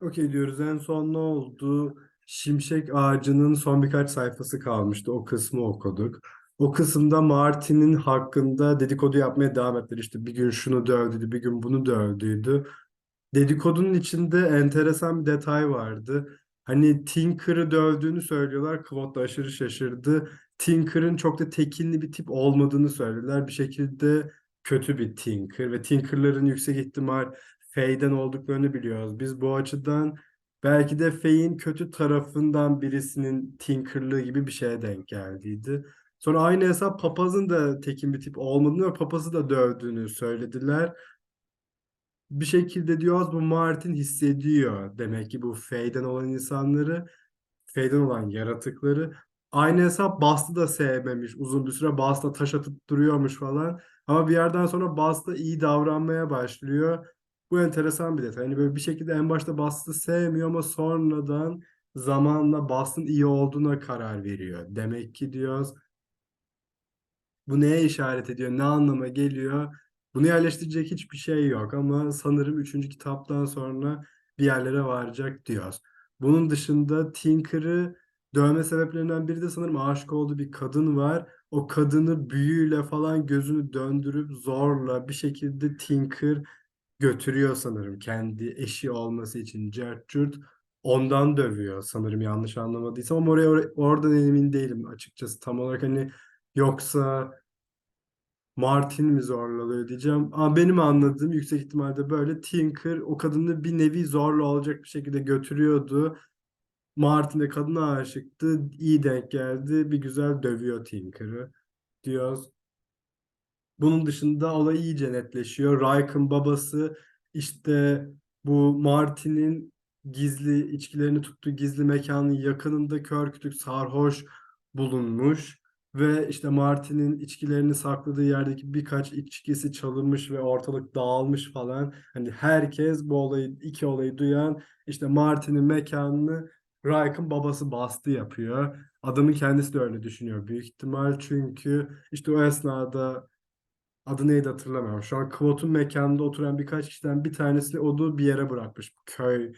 Okey diyoruz. En son ne oldu? Şimşek Ağacı'nın son birkaç sayfası kalmıştı. O kısmı okuduk. O kısımda Martin'in hakkında dedikodu yapmaya devam ettiler. İşte bir gün şunu dövdüydü, bir gün bunu dövdüydü. Dedikodunun içinde enteresan bir detay vardı. Hani Tinker'ı dövdüğünü söylüyorlar. Kvot da aşırı şaşırdı. Tinker'ın çok da tekinli bir tip olmadığını söylediler. Bir şekilde kötü bir Tinker ve Tinker'ların yüksek ihtimal Faye'den olduklarını biliyoruz. Biz bu açıdan belki de Faye'in kötü tarafından birisinin Tinker'lığı gibi bir şeye denk geldiydi. Sonra aynı hesap Papaz'ın da tekin bir tip olmadığını ve Papaz'ı da dövdüğünü söylediler bir şekilde diyoruz bu Martin hissediyor. Demek ki bu Faye'den olan insanları, Faye'den olan yaratıkları. Aynı hesap Bast'ı da sevmemiş. Uzun bir süre Bast'a taş atıp duruyormuş falan. Ama bir yerden sonra Bast'a iyi davranmaya başlıyor. Bu enteresan bir detay. Hani böyle bir şekilde en başta Bast'ı sevmiyor ama sonradan zamanla Bast'ın iyi olduğuna karar veriyor. Demek ki diyoruz bu neye işaret ediyor? Ne anlama geliyor? Bunu yerleştirecek hiçbir şey yok ama sanırım üçüncü kitaptan sonra bir yerlere varacak diyoruz. Bunun dışında Tinker'ı dövme sebeplerinden biri de sanırım aşık olduğu bir kadın var. O kadını büyüyle falan gözünü döndürüp zorla bir şekilde Tinker götürüyor sanırım kendi eşi olması için cart curt. Ondan dövüyor sanırım yanlış anlamadıysam ama oraya or- oradan emin değilim açıkçası tam olarak hani yoksa Martin mi zorlalıyor diyeceğim. Ama benim anladığım yüksek ihtimalle böyle Tinker o kadını bir nevi zorla olacak bir şekilde götürüyordu. Martin de kadına aşıktı. İyi denk geldi. Bir güzel dövüyor Tinker'ı diyoruz. Bunun dışında olay iyice netleşiyor. Rike'ın babası işte bu Martin'in gizli içkilerini tuttuğu gizli mekanın yakınında kör kütük sarhoş bulunmuş. Ve işte Martin'in içkilerini sakladığı yerdeki birkaç içkisi çalınmış ve ortalık dağılmış falan. Hani herkes bu olayı, iki olayı duyan işte Martin'in mekanını Rike'ın babası bastı yapıyor. Adamın kendisi de öyle düşünüyor büyük ihtimal çünkü işte o esnada adı neydi hatırlamıyorum. Şu an Kvot'un mekanında oturan birkaç kişiden bir tanesi odu bir yere bırakmış. Köy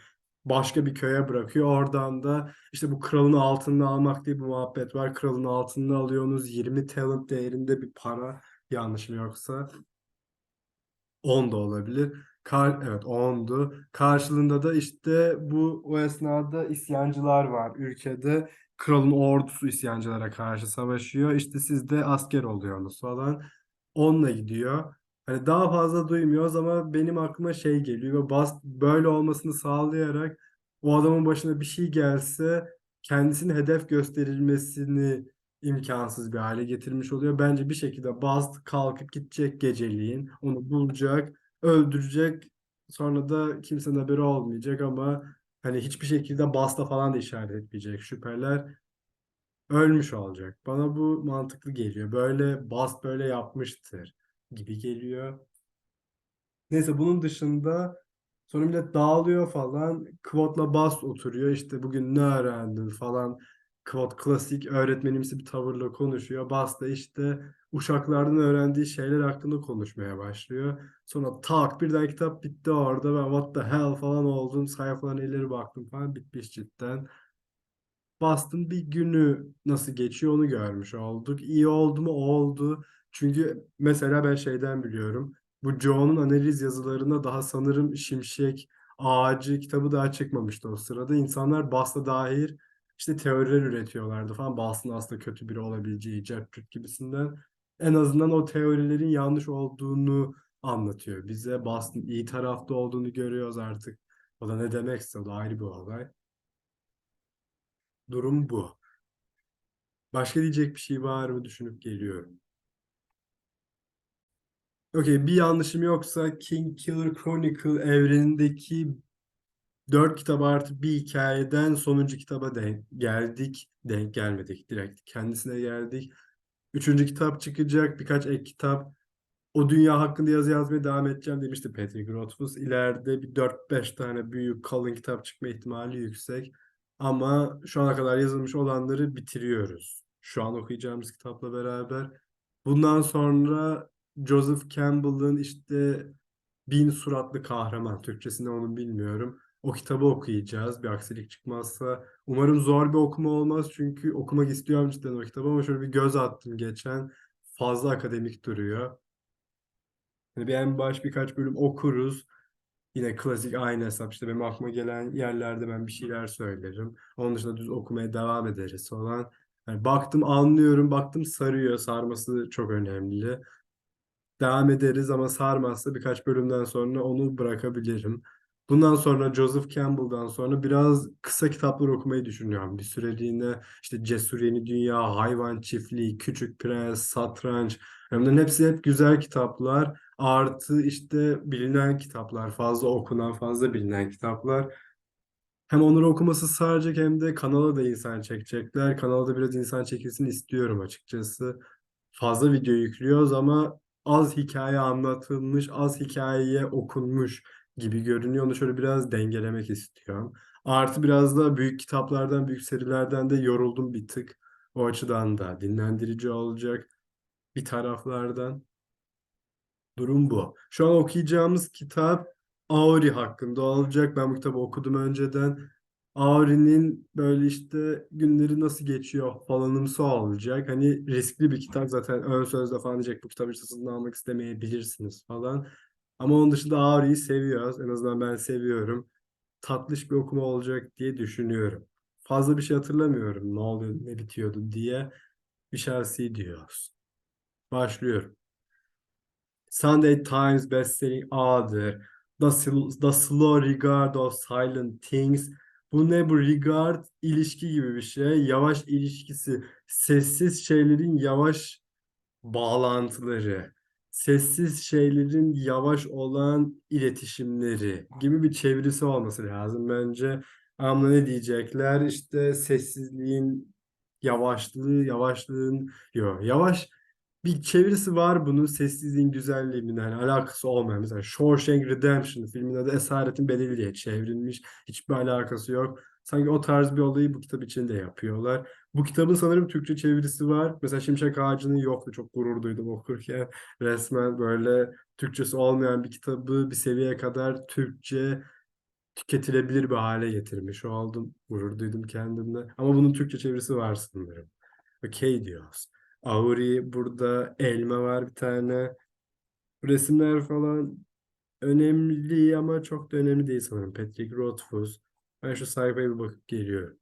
başka bir köye bırakıyor. Oradan da işte bu kralın altını almak diye bir muhabbet var. Kralın altını alıyorsunuz 20 talent değerinde bir para. Yanlış mı yoksa? 10 da olabilir. Kar, evet 10'du. Karşılığında da işte bu o esnada isyancılar var ülkede. Kralın ordusu isyancılara karşı savaşıyor. İşte siz de asker oluyorsunuz falan. Onunla gidiyor. Hani daha fazla duymuyoruz ama benim aklıma şey geliyor ve bas böyle olmasını sağlayarak o adamın başına bir şey gelse kendisine hedef gösterilmesini imkansız bir hale getirmiş oluyor. Bence bir şekilde Bast kalkıp gidecek geceliğin, onu bulacak, öldürecek. Sonra da kimsenin haberi olmayacak ama hani hiçbir şekilde Bast'a falan da işaret etmeyecek şüpheler ölmüş olacak. Bana bu mantıklı geliyor. Böyle Bast böyle yapmıştır gibi geliyor. Neyse bunun dışında sonra millet dağılıyor falan. Quote'la Bast oturuyor. İşte bugün ne öğrendin falan. Quote klasik öğretmenimsi bir tavırla konuşuyor. Bast da işte uşaklardan öğrendiği şeyler hakkında konuşmaya başlıyor. Sonra tak birden kitap bitti orada. Ben what the hell falan oldum. Sayfalarına ileri baktım falan bitmiş cidden. Boston bir günü nasıl geçiyor onu görmüş olduk. İyi oldu mu? Oldu. Çünkü mesela ben şeyden biliyorum. Bu Joe'nun analiz yazılarında daha sanırım Şimşek Ağacı kitabı daha çıkmamıştı o sırada. İnsanlar Bast'a dair işte teoriler üretiyorlardı falan. Bast'ın aslında kötü biri olabileceği, Cep gibisinden. En azından o teorilerin yanlış olduğunu anlatıyor bize. Bast'ın iyi tarafta olduğunu görüyoruz artık. O da ne demekse o da ayrı bir olay. Durum bu. Başka diyecek bir şey var mı düşünüp geliyorum. Okey bir yanlışım yoksa King Killer Chronicle evrenindeki dört kitap artı bir hikayeden sonuncu kitaba denk geldik. Denk gelmedik direkt kendisine geldik. Üçüncü kitap çıkacak birkaç ek kitap. O dünya hakkında yazı yazmaya devam edeceğim demişti Patrick Rothfuss. İleride bir 4-5 tane büyük kalın kitap çıkma ihtimali yüksek. Ama şu ana kadar yazılmış olanları bitiriyoruz. Şu an okuyacağımız kitapla beraber. Bundan sonra Joseph Campbell'ın işte Bin Suratlı Kahraman, Türkçesinde onu bilmiyorum. O kitabı okuyacağız bir aksilik çıkmazsa. Umarım zor bir okuma olmaz çünkü okumak istiyorum cidden o kitabı ama şöyle bir göz attım geçen. Fazla akademik duruyor. Hani bir en baş birkaç bölüm okuruz. Yine klasik aynı hesap işte benim aklıma gelen yerlerde ben bir şeyler söylerim. Onun dışında düz okumaya devam ederiz falan. Yani baktım anlıyorum, baktım sarıyor. Sarması çok önemli. Devam ederiz ama sarmazsa birkaç bölümden sonra onu bırakabilirim. Bundan sonra Joseph Campbell'dan sonra biraz kısa kitaplar okumayı düşünüyorum. Bir süreliğine işte Cesur Yeni Dünya, Hayvan Çiftliği, Küçük Prens, Satranç. Bunların hepsi hep güzel kitaplar. Artı işte bilinen kitaplar, fazla okunan, fazla bilinen kitaplar. Hem onları okuması saracak hem de kanala da insan çekecekler. Kanala da biraz insan çekilsin istiyorum açıkçası. Fazla video yüklüyoruz ama az hikaye anlatılmış, az hikayeye okunmuş gibi görünüyor. Onu şöyle biraz dengelemek istiyorum. Artı biraz da büyük kitaplardan, büyük serilerden de yoruldum bir tık. O açıdan da dinlendirici olacak bir taraflardan. Durum bu. Şu an okuyacağımız kitap Auri hakkında olacak. Ben bu kitabı okudum önceden. Auri'nin böyle işte günleri nasıl geçiyor falanımsı olacak. Hani riskli bir kitap zaten ön sözde falan diyecek bu kitabı satın almak istemeyebilirsiniz falan. Ama onun dışında Auri'yi seviyoruz. En azından ben seviyorum. Tatlış bir okuma olacak diye düşünüyorum. Fazla bir şey hatırlamıyorum. Ne oluyor, ne bitiyordu diye. Bir şahsi diyoruz. Başlıyorum. Sunday Times bestselling author. The, The Slow Regard of Silent Things. Bu ne bu regard ilişki gibi bir şey. Yavaş ilişkisi. Sessiz şeylerin yavaş bağlantıları. Sessiz şeylerin yavaş olan iletişimleri gibi bir çevirisi olması lazım bence. Ama ne diyecekler? İşte sessizliğin yavaşlığı, yavaşlığın yok yavaş bir çevirisi var bunun sessizliğin güzelliğinin hani alakası olmayan mesela Shawshank Redemption filmin adı Esaretin Bedeli diye çevrilmiş hiçbir alakası yok sanki o tarz bir olayı bu kitap için de yapıyorlar. Bu kitabın sanırım Türkçe çevirisi var. Mesela Şimşek Ağacı'nın yoktu. Çok gurur duydum okurken. Resmen böyle Türkçesi olmayan bir kitabı bir seviyeye kadar Türkçe tüketilebilir bir hale getirmiş. Oldum gurur duydum kendimle. Ama bunun Türkçe çevirisi var sanırım. Okey diyoruz. Auri burada elma var bir tane. Resimler falan önemli ama çok da önemli değil sanırım. Patrick Rothfuss. Ben şu sayfaya bir bakıp geliyorum.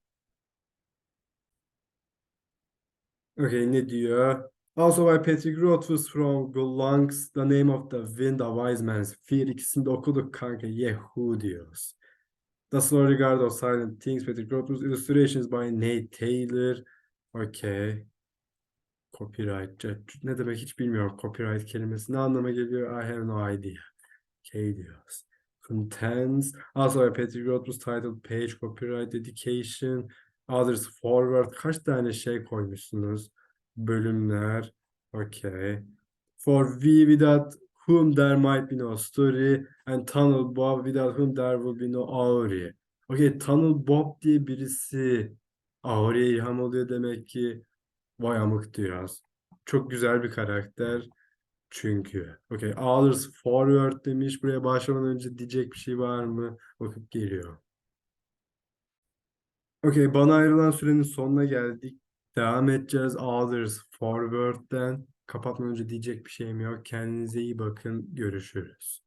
Okay, ne diyor? Also by Patrick Rothfuss from Belongs, The Name of the Wind, A Wise Man's Fear. İkisini de okuduk kanka. Yehu diyoruz. The Slow Regard of Silent Things, Patrick Rothfuss. Illustrations by Nate Taylor. Okay. Copyright. Ne demek hiç bilmiyorum copyright kelimesi. Ne anlama geliyor? I have no idea. Okay diyoruz. Contents. Also a Patrick Rothfuss title page copyright dedication. Others forward. Kaç tane şey koymuşsunuz? Bölümler. Okay. For we without whom there might be no story and Tunnel Bob without whom there will be no Auri. Okay, Tunnel Bob diye birisi Auri'ye ilham oluyor demek ki. Vay amık diyoruz. Çok güzel bir karakter. Çünkü. Okay. Others forward demiş. Buraya başlamadan önce diyecek bir şey var mı? Bakıp geliyor. Okay. Bana ayrılan sürenin sonuna geldik. Devam edeceğiz. Others forward'den. Kapatmadan önce diyecek bir şeyim yok. Kendinize iyi bakın. Görüşürüz.